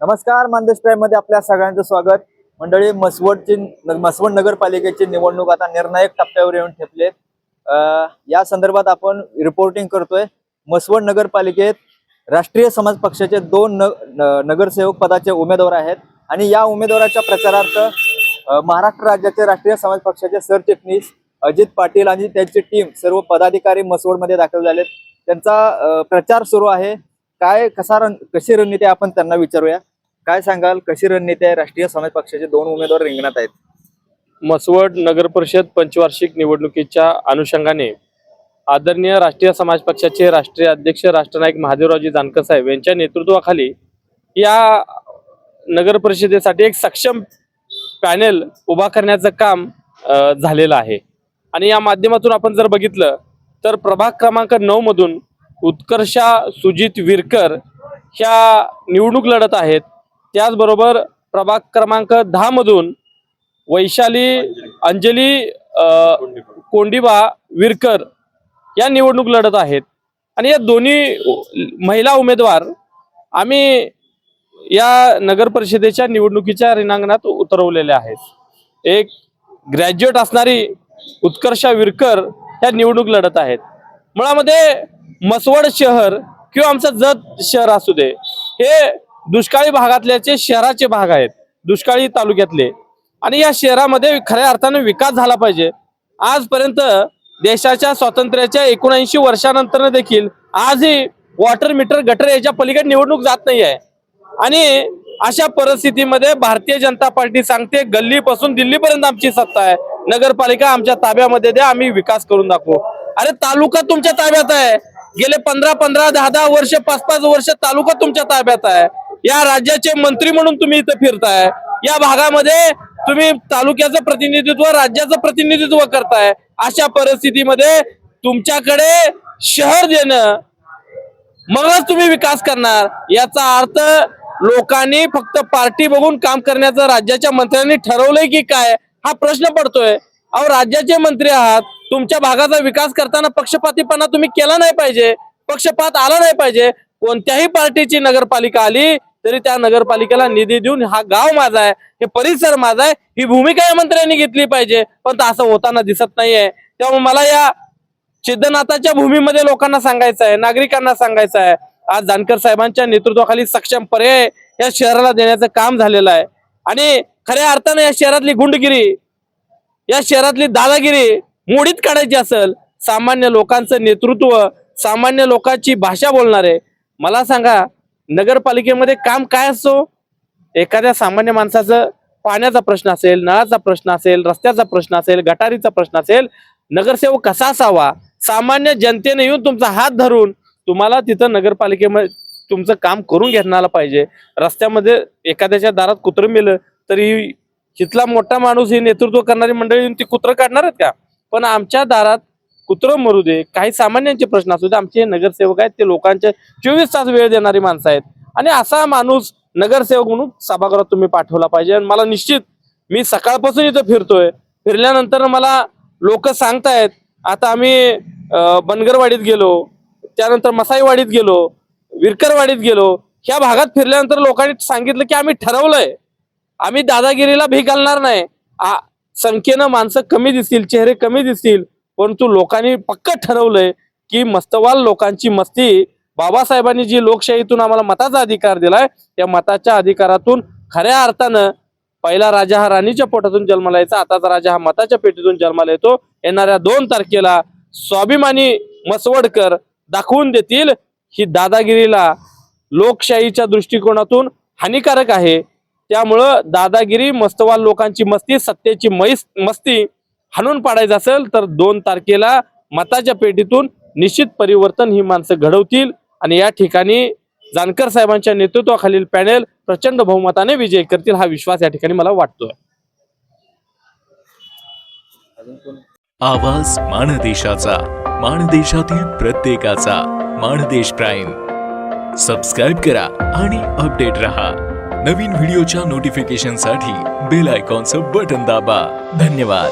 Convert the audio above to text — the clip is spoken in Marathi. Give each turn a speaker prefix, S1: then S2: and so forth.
S1: नमस्कार मानदेश प्राईममध्ये आपल्या सगळ्यांचं स्वागत. मंडळी मसवडची मसवड नगरपालिकेची निवडणूक आता निर्णायक टप्प्यावर येऊन ठेपलेत. या संदर्भात आपण रिपोर्टिंग करतोय. मसवड नगरपालिकेत राष्ट्रीय समाज पक्षाचे दोन न, न- नगरसेवक पदाचे उमेदवार आहेत आणि या उमेदवाराच्या प्रचारार्थ महाराष्ट्र राज्याचे राष्ट्रीय समाज पक्षाचे सरचिटणीस अजित पाटील आणि त्यांची टीम सर्व पदाधिकारी मसवडमध्ये दाखल झालेत. त्यांचा प्रचार सुरू आहे. काय कसा रण कशी रणनीती आहे आपण त्यांना विचारूया. काय सांगाल? कशी रणनीती आहे? राष्ट्रीय समाज पक्षाचे दोन उमेदवार रिंगणात आहेत.
S2: मसवड नगर परिषद पंचवार्षिक निवडणुकीच्या अनुषंगाने आदरणीय राष्ट्रीय समाज पक्षाचे राष्ट्रीय अध्यक्ष राष्ट्रनायक महादेवरावजी जानकर साहेब यांच्या नेतृत्वाखाली या नगर परिषदेसाठी एक सक्षम पॅनेल उभा करण्याचं काम झालेलं आहे. आणि या माध्यमातून आपण जर बघितलं तर प्रभाग क्रमांक नऊ मधून उत्कर्षा सुजित विरकर ह्या निवडणूक लढत आहेत. त्याचबरोबर प्रभाग क्रमांक दहा मधून वैशाली अंजली कोंडिबा विरकर या निवडणूक लढत आहेत. आणि या दोन्ही महिला उमेदवार आम्ही या नगर परिषदेच्या निवडणुकीच्या रिणांगणात उतरवलेल्या आहेत. एक ग्रॅज्युएट असणारी उत्कर्षा विरकर ह्या निवडणूक लढत आहेत. मुळामध्ये मसवड शहर किंवा आमचं जत शहर असू दे हे दुष्काळी भागातल्याचे शहराचे भाग आहेत दुष्काळी तालुक्यातले आणि या शहरामध्ये खऱ्या अर्थाने विकास झाला पाहिजे. आजपर्यंत देशाच्या स्वातंत्र्याच्या एकोणऐंशी वर्षानंतर देखील आजही वॉटर मीटर गटर याच्या पलीकडे निवडणूक जात नाही आहे. आणि अशा परिस्थितीमध्ये भारतीय जनता पार्टी सांगते गल्लीपासून दिल्लीपर्यंत आमची सत्ता आहे. नगरपालिका आमच्या ताब्यामध्ये द्या आम्ही विकास करून दाखवू. अरे तालुका तुमच्या ताब्यात आहे. गेले पंधरा पंधरा दहा दहा वर्ष पाच पाच वर्ष तालुका तुमच्या ताब्यात आहे. या राज्याचे मंत्री म्हणून तुम्ही इथं फिरताय. या भागामध्ये तुम्ही तालुक्याचं प्रतिनिधित्व राज्याचं प्रतिनिधित्व करताय. अशा परिस्थितीमध्ये तुमच्याकडे शहर देणं मगच तुम्ही विकास करणार. याचा अर्थ लोकांनी फक्त पार्टी बघून काम करण्याचं राज्याच्या मंत्र्यांनी ठरवलंय की काय हा प्रश्न पडतोय. अहो राज्याचे मंत्री आहात. तुमच्या भागाचा विकास करताना पक्षपातीपणा तुम्ही केला नाही पाहिजे. पक्षपात आला नाही पाहिजे. कोणत्याही पार्टीची नगरपालिका आली तरी त्या नगरपालिकेला निधी देऊन हा गाव माझा आहे हे परिसर माझा आहे ही भूमिका या मंत्र्यांनी घेतली पाहिजे. पण असं होताना दिसत नाहीये. त्यामुळे मला या सिद्धनाथाच्या भूमीमध्ये लोकांना सांगायचं आहे नागरिकांना सांगायचं आहे. आज जानकर साहेबांच्या नेतृत्वाखाली सक्षम पर्याय या शहराला देण्याचं काम झालेलं आहे. आणि खऱ्या अर्थानं या शहरातली गुंडगिरी या शहरातली दादागिरी मोडीत काढायची असेल सामान्य लोकांचं नेतृत्व सामान्य लोकांची भाषा बोलणारे मला सांगा नगरपालिकेमध्ये काम काय असतो एखाद्या सामान्य माणसाचं पाण्याचा प्रश्न असेल नळाचा प्रश्न असेल रस्त्याचा प्रश्न असेल गटारीचा प्रश्न असेल नगरसेवक कसा असावा? सामान्य जनतेने येऊन तुमचा हात धरून तुम्हाला तिथं नगरपालिकेमध्ये तुमचं काम करून घेणारा पाहिजे. रस्त्यामध्ये एखाद्याच्या दारात कुत्रं मेलं तरी तिथला मोठा माणूस हे नेतृत्व करणारी मंडळी येऊन ती कुत्रं काढणार आहेत का? पण आमच्या दारात कुत्रं मरू दे काही सामान्यांचे प्रश्न असू दे आमचे हे नगरसेवक आहेत ते लोकांचे चोवीस तास वेळ देणारी माणसं आहेत. आणि असा माणूस नगरसेवक म्हणून सभागृहात तुम्ही पाठवला पाहिजे. आणि मला निश्चित मी सकाळपासून इथं फिरतोय. फिरल्यानंतर मला लोक सांगतायत आता आम्ही बनगरवाडीत गेलो त्यानंतर मसाईवाडीत गेलो विरकरवाडीत गेलो. ह्या भागात फिरल्यानंतर लोकांनी सांगितलं की आम्ही ठरवलंय. आम्ही दादागिरीला भी घालणार नाही. आ- संख्येनं माणसं कमी दिसतील चेहरे कमी दिसतील. परंतु लोकांनी पक्क ठरवलंय की मस्तवाल लोकांची मस्ती बाबासाहेबांनी जी लोकशाहीतून आम्हाला मताचा अधिकार दिलाय त्या मताच्या अधिकारातून खऱ्या अर्थानं पहिला राजा हा राणीच्या पोटातून जन्माला यायचा आताचा राजा हा मताच्या पेटीतून जन्माला येतो. येणाऱ्या दोन तारखेला स्वाभिमानी मसवडकर दाखवून देतील ही दादागिरीला लोकशाहीच्या दृष्टिकोनातून हानिकारक आहे. त्यामुळं दादागिरी मस्तवाल लोकांची मस्ती सत्तेची मैस मस्ती हाणून पाडायचं असेल तर दोन तारखेला मताच्या पेटीतून निश्चित परिवर्तन ही माणसं घडवतील. आणि या ठिकाणी जानकर साहेबांच्या नेतृत्वाखालील पॅनेल प्रचंड बहुमताने विजय करतील हा विश्वास या ठिकाणी मला वाटतोय.
S3: आवाज माणदेशाचा माणदेशातील प्रत्येकाचा माणदेश प्राईम. सबस्क्राईब करा आणि अपडेट रहा. नवीन व्हिडिओच्या नोटिफिकेशनसाठी बेल आयकॉनचं बटन दाबा. धन्यवाद.